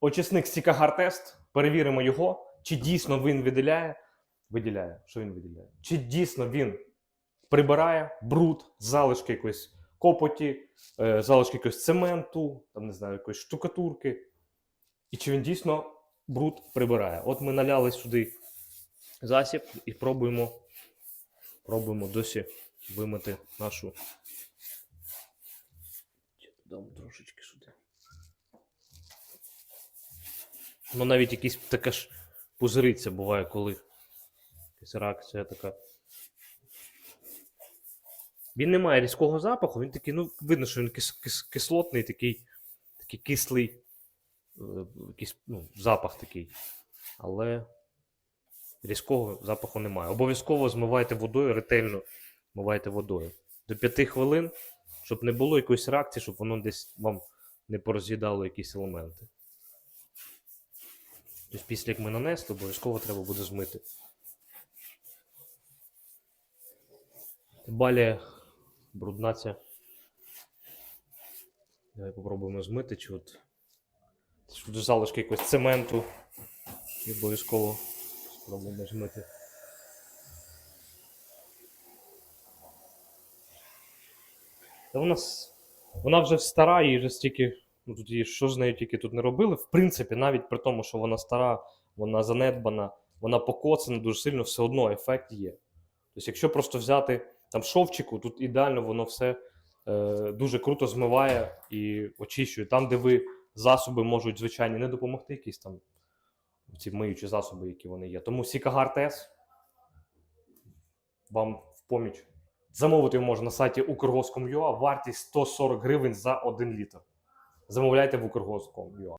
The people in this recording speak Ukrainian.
очисник Сікагар тест. Перевіримо його, чи дійсно він виділяє. Виділяє, що він виділяє? Чи дійсно він прибирає бруд, залишки якоїсь копоті, е, залишки якогось цементу, там не знаю, якоїсь штукатурки. І чи він дійсно бруд прибирає? От ми наляли сюди засіб і пробуємо, пробуємо досі вимити нашу. Додам трошечки сюди. Ну, навіть якісь така ж пузириця буває, коли якась реакція така. Він не має різкого запаху, він такий, ну, видно, що він кис- кис- кислотний, такий, такий кислий, е, якийсь, ну, запах такий. Але різкого запаху немає. Обов'язково змивайте водою, ретельно змивайте водою. До 5 хвилин, щоб не було якоїсь реакції, щоб воно десь вам не пороз'їдало якісь елементи. Тобто після як ми нанесли, обов'язково треба буде змити. Балія брудна ця. Давай попробуємо змити, чи от тут залишки якогось цементу. І обов'язково спробуємо змити. Та вона, с- вона вже стара, їй вже стільки. Ну, тут її, що з нею тільки тут не робили. В принципі, навіть при тому, що вона стара, вона занедбана, вона покоцана дуже сильно, все одно ефект є. Тобто, якщо просто взяти там шовчику, тут ідеально воно все е, дуже круто змиває і очищує. Там, де ви засоби можуть, звичайно, не допомогти, якісь там ці миючі засоби, які вони є. Тому Сікагар ТЕС вам в поміч. Замовити його можна на сайті Укргоском.ua, вартість 140 гривень за 1 літр. Замовляйте в Укргоском.ua.